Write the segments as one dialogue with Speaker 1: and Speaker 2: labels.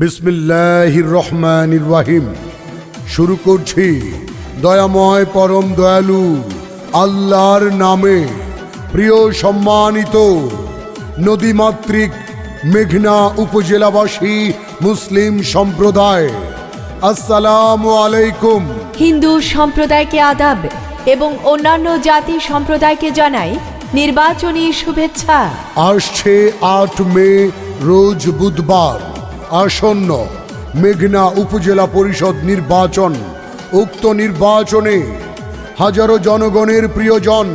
Speaker 1: বিসমিল্লাহির রহমান রাহিম। শুরু করছি। দয়াময় পরম দয়ালু আল্লাহর নামে প্রিয় সম্মানিত নদীমাতৃক মেঘনা উপজেলাবাসী মুসলিম সম্প্রদায় আসসালামু আলাইকুম।
Speaker 2: হিন্দু সম্প্রদায়কে আদাব এবং অন্যান্য জাতি সম্প্রদায়কে জানাই নির্বাচনী শুভেচ্ছা।
Speaker 1: আসছে আট মে রোজ বুধবার। আসন্ন মেঘনা উপজেলা পরিষদ নির্বাচন, উক্ত নির্বাচনে হাজারো জনগণের প্রিয়জন,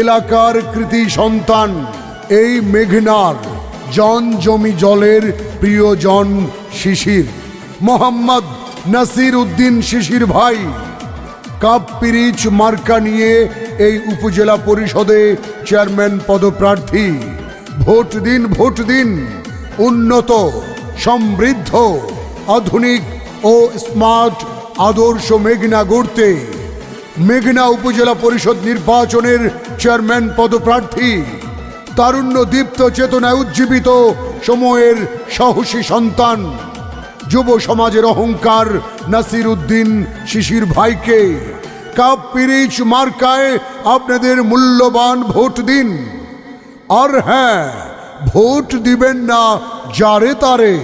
Speaker 1: এলাকার কৃতি সন্তান, এই মেঘনার জন জমি জলের প্রিয়জন শিশির। মোহাম্মদ নাসির উদ্দিন শিশির ভাই কাপ পিরিচ মার্কা নিয়ে এই উপজেলা পরিষদে চেয়ারম্যান পদপ্রার্থী। ভোট দিন ভোট দিন, উন্নত সমৃদ্ধ, আধুনিক ও স্মার্ট আদর্শ মেঘনা গড়তে মেঘনা উপজেলা পরিষদ নির্বাচনের চেয়ারম্যান পদপ্রার্থী তারুণ্য দীপ্ত চেতনায় উজ্জীবিত সময়ের সাহসী সন্তান, যুব সমাজের অহংকার নাসির উদ্দিন শিশির ভাইকে। কাপ পিরিচ মার্কায় আপনাদের মূল্যবান ভোট দিন। আর হ্যাঁ ভোট দিবেন না যারে তারে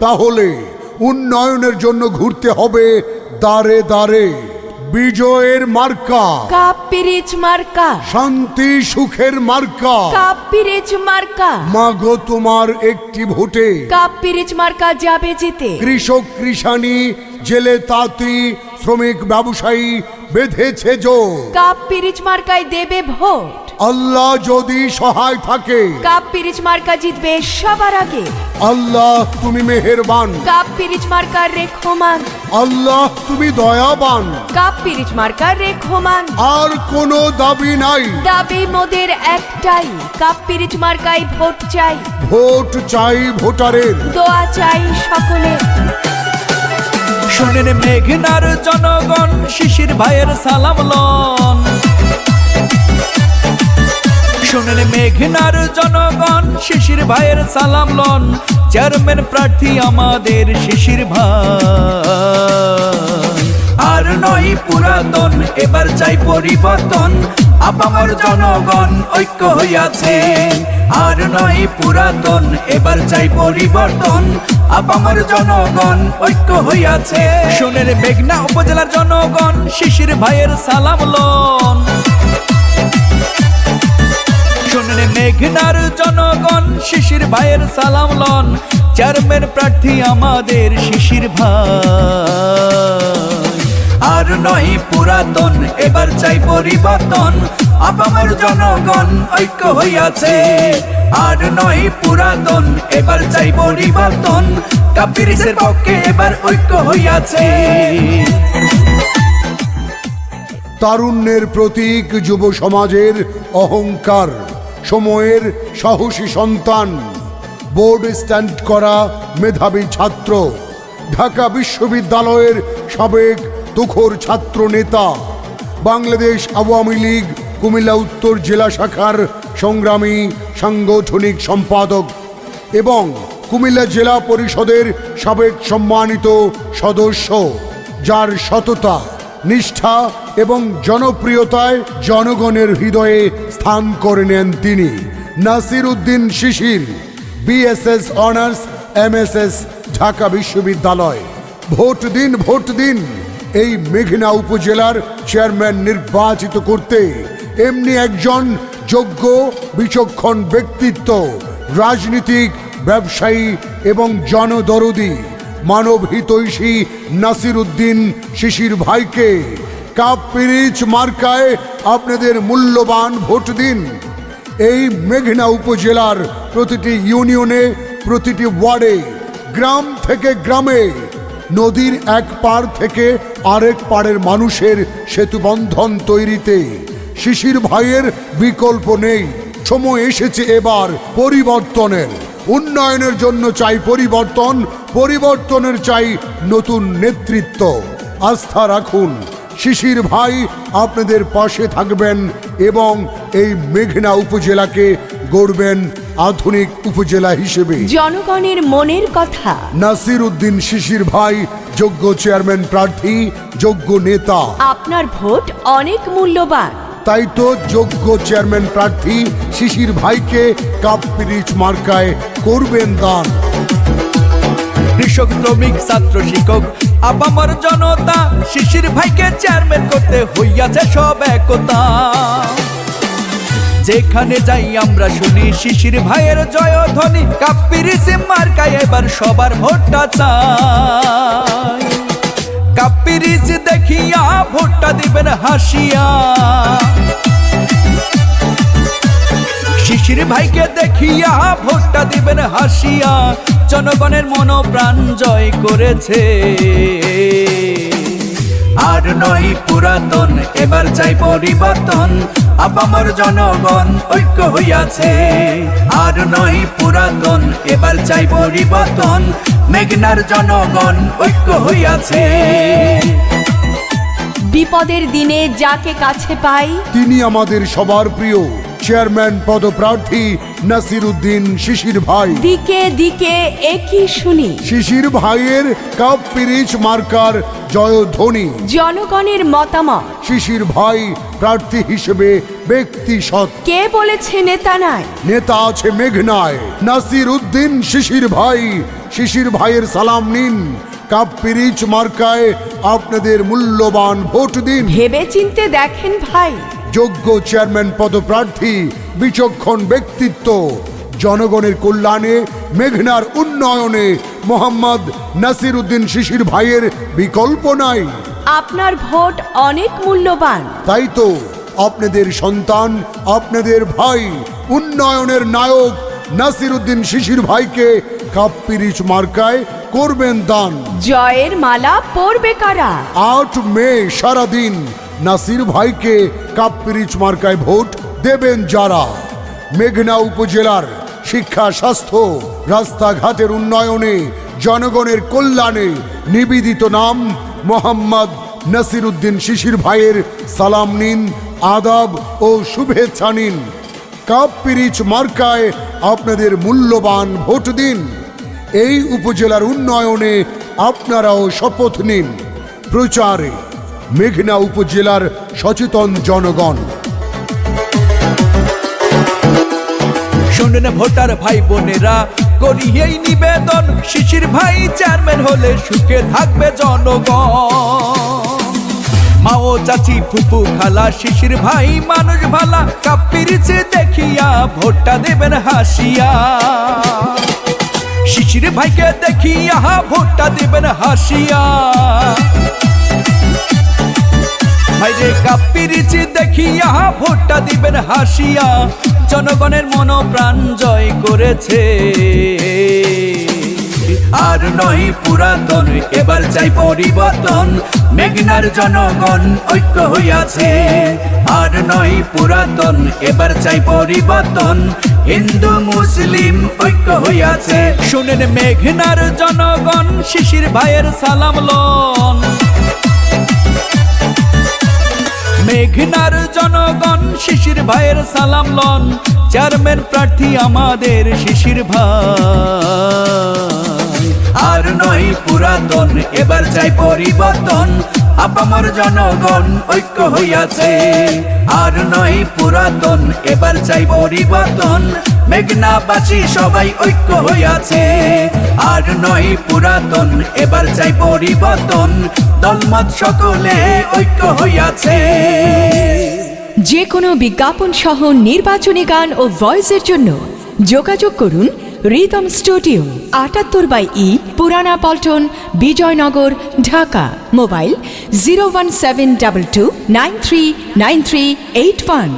Speaker 1: তাহলে উন্নয়নের জন্য ঘুরতে হবে দাঁড়ে দাঁড়ে বিজয়ের মার্কা।
Speaker 2: কাপ পিরিচ মার্কা।
Speaker 1: শান্তি সুখের মার্কা।
Speaker 2: কাপ পিরিচ মার্কা।
Speaker 1: মাগো তোমার একটি ভোটে।
Speaker 2: কাপ পিরিচ মার্কা যাবে জিতে।
Speaker 1: কৃষক কৃষানি জেলে তাঁতি শ্রমিক ব্যবসায়ী বেঁধেছে যোগ
Speaker 2: কাপ পিরিচ মার্কায় দেবে ভোট।
Speaker 1: আল্লাহ যদি সহায় থাকে
Speaker 2: কাপ পিরিচ মার্কা জিতবে সবার আগে।
Speaker 1: আল্লাহ তুমি মেহেরবান।
Speaker 2: Cup পিরিচ marker রেখমান।
Speaker 1: আল্লাহ তুমি দয়াবান।
Speaker 2: Cup পিরিচ marker রেখমান।
Speaker 1: আর কোনো দাবি নাই।
Speaker 2: দাবি মোদের একটাই কাপ পিরিচ মার্কায় ভোট চাই।
Speaker 1: ভোট চাই ভোটারের।
Speaker 2: দোয়া চাই সকলে
Speaker 3: শোনেন মেঘনার জনগণ শিশির ভাইয়ের সালাম লন। শোনেন মেঘনার জনগণ, শিশির ভাইয়ের সালাম লন। চেয়ারম্যান প্রার্থী আমাদের শিশির ভাই। আর নয় পুরাতন, এবার চাই পরিবর্তন। আপামর জনগণ ঐক্য হইয়াছে। আর নয় পুরাতন, এবার চাই পরিবর্তন। আপামর জনগণ ঐক্য হইয়াছে। শোনের মেঘনা উপজেলার জনগণ, শিশির ভাইয়ের সালাম লন। শোনেন মেঘনার জনগণ, শিশির ভাইয়ের সালাম লন। চেয়ারম্যান প্রার্থী আমাদের শিশির ভাই। আর নয় পুরাতন, এবার চাই পরিবর্তন। আপামর জনগণ ঐক্য হইয়াছে। আর নয় পুরাতন, এবার চাই পরিবর্তন। কাপিরিসের পক্ষে এবার ঐক্য হইয়াছে।
Speaker 1: তারুণ্যের প্রতীক যুব সমাজের অহংকার। সময়ের সাহসী সন্তান। বোর্ড স্ট্যান্ড করা মেধাবী ছাত্র। ঢাকা বিশ্ববিদ্যালয়ের সাবেক তুখোর ছাত্র নেতা। বাংলাদেশ আওয়ামী লীগ, কুমিল্লা উত্তর জেলা শাখার সংগ্রামী সাংগঠনিক সম্পাদক এবং কুমিল্লা জেলা পরিষদের সাবেক সম্মানিত সদস্য, যার সততা নিষ্ঠা এবং জনপ্রিয়তায় জনগণের হৃদয়ে স্থান করে নেন তিনি। Nasir Uddin Shishir, BSS honours, MSS, Dhaka বিশ্ববিদ্যালয়। ভোট দিন ভোট দিন, এই মেঘনা উপজেলার চেয়ারম্যান নির্বাচিত করতে। এমনি একজন যোগ্য, বিচক্ষণ ব্যক্তিত্ব, রাজনীতিক, ব্যবসায়ী এবং জনদরদি। মানব হিতৈষী নাসির উদ্দিন শিশির ভাইকে। কাপ পিরিচ মার্কায় আপনাদের মূল্যবান ভোট দিন। এই মেঘনা উপজেলার প্রতিটি ইউনিয়নে, প্রতিটি ওয়ার্ডে, গ্রাম থেকে গ্রামে, নদীর এক পার থেকে আরেক পাড়ের মানুষের সেতুবন্ধন তৈরিতে শিশির ভাইয়ের বিকল্প নেই। সময় এসেছে এবার পরিবর্তনের। উন্নয়নের জন্য চাই পরিবর্তন পরিবর্তনের চাই নতুন নেতৃত্ব। আস্থা রাখুন। শিশির ভাই আপনাদের পাশে থাকবেন এবং এই মেঘনা উপজেলাকে গড়বেন আধুনিক উপজেলা হিসেবে।
Speaker 2: জনগণের মনের কথা।
Speaker 1: নাসির উদ্দিন শিশির ভাই যোগ্য চেয়ারম্যান প্রার্থী যোগ্য নেতা।
Speaker 2: আপনার ভোট অনেক মূল্যবান।
Speaker 1: তাই তো যোগ্য চেয়ারম্যান প্রার্থী শিশির ভাইকে কাপ পিরিচ মার্কায় করবেন দান।
Speaker 3: কৃষক, শ্রমিক, ছাত্র, শিক্ষক, আপামর জনতা, শিশির ভাইকে চেয়ারম্যান করতে হইয়াছে সব একতা। যেখানে যাই আমরা শুনি শিশির ভাইয়ের জয়ধ্বনি কাপ্পিরিসে মার্কায় এবার সবার ভোটটা চাই। কাপ্পিরিস দেখিয়া ভোটটা দিবেন হাসিয়া। শিশির ভাইকে দেখিয়া ভোটটা দিবেন হাসিয়া। জনগণের মন প্রাণ জয় করেছে। আর নয় পুরাতন এবার চাই পরিবর্তন। আপামর জনগণ ঐক্য হইয়াছে। আর নয় পুরাতন এবার চাই পরিবর্তন। মেঘনার জনগণ ঐক্য হইয়াছে।
Speaker 2: বিপদের দিনে যাকে কাছে পাই
Speaker 1: তিনি আমাদের সবার প্রিয়। চেয়ারম্যান পদপ্রার্থী নাসির উদ্দিন শিশির ভাই।
Speaker 2: দিকে দিকে একই শুনি।
Speaker 1: শিশির ভাইয়ের কাপ পিরিচ মার্কার জয়ধ্বনি।
Speaker 2: জনগণের মতামত।
Speaker 1: শিশির ভাই প্রার্থী হিসেবে ব্যক্তি সৎ।
Speaker 2: কে বলেছে নেতা নাই?
Speaker 1: নেতা আছে মেঘনায়। নাসির উদ্দিন শিশির ভাই শিশির ভাইয়ের সালাম নিন। কাপ পিরিচ মার্কায় আপনাদের মূল্যবান ভোট দিন।
Speaker 2: ভেবে চিনতে দেখেন ভাই।
Speaker 1: যোগ্য চেয়ারম্যান পদপ্রার্থী বিচক্ষণ ব্যক্তিত্ব জনগণের কল্যাণে মেঘনার উন্নয়নে মোহাম্মদ নাসির উদ্দিন শিশির ভাইয়ের বিকল্প নাই।
Speaker 2: আপনার ভোট অনেক মূল্যবান।
Speaker 1: তাই তো আপনাদের সন্তান আপনাদের ভাই উন্নয়নের নায়ক নাসির উদ্দিন শিশির ভাইকে কাপ পিরিচ মার্কায় করবেন দান।
Speaker 2: জয়ের মালা পরবে কারা?
Speaker 1: আট মে সারাদিন নাসির ভাইকে কাপ পিরিচ মার্কায় ভোট দেবেন যারা। মেঘনা উপজেলার শিক্ষা, স্বাস্থ্য, রাস্তাঘাটের উন্নয়নে, জনগণের কল্যাণে নিবেদিত নাম মোহাম্মদ নাসির উদ্দিন শিশির ভাইয়ের সালাম নিন, আদাব ও শুভেচ্ছা নিন। কাপ পিরিচ মার্কায় আপনাদের মূল্যবান ভোট দিন। এই উপজেলার উন্নয়নে আপনারাও শপথ নিন। প্রচারে মেঘনা উপজেলার সচেতন জনগণ।
Speaker 3: শোনেন ভোটার ভাই বোনেরা করি এই নিবেদন। শিশির ভাই চেয়ারম্যান হলে সুখে থাকবে জনগণ। মা ও চাচি ফুপু খালা, শিশির ভাই মানুষ ভালা কাপ্পিরিছে দেখিয়া ভোটটা দেবেন হাসিয়া। শিশির ভাইকে দেখিয়া ভোটটা দেবেন হাসিয়া। দেখিয়া হাসিয়া, জনগণের মন প্রাণ জয় করেছে। আর নই পুরাতন, এবার চাই পরিবর্তন, মেঘনার জনগণ ঐক্য হইয়াছে। আর নই পুরাতন, এবার চাই পরিবর্তন, হিন্দু মুসলিম ঐক্য হইয়াছে। শুনেন মেঘনার জনগণ, শিশির ভাইয়ের সালাম লন। মেঘনার জনগণ, শিশির ভাইয়ের সালাম লন। চেয়ারম্যান প্রার্থী আমাদের শিশির ভাই। আর নয় পুরাতন, এবার চাই পরিবর্তন। আপামর জনগণ ঐক্য হইয়াছে। আর নয় পুরাতন, এবার চাই পরিবর্তন। মেঘনাবাসী সবাই ঐক্য হইয়াছে। আর নয় পুরাতন, এবার চাই পরিবর্তন। দলমত সকলে ঐক্য হইয়াছে।
Speaker 2: যে কোনো বিজ্ঞাপন সহ নির্বাচনী গান ও ভয়েসের জন্য যোগাযোগ করুন রিদম স্টুডিও, আটাত্তর by E, Purana Paltan, Bijoynagar, Dhaka. Mobile zero one seven double two nine three nine three eight one.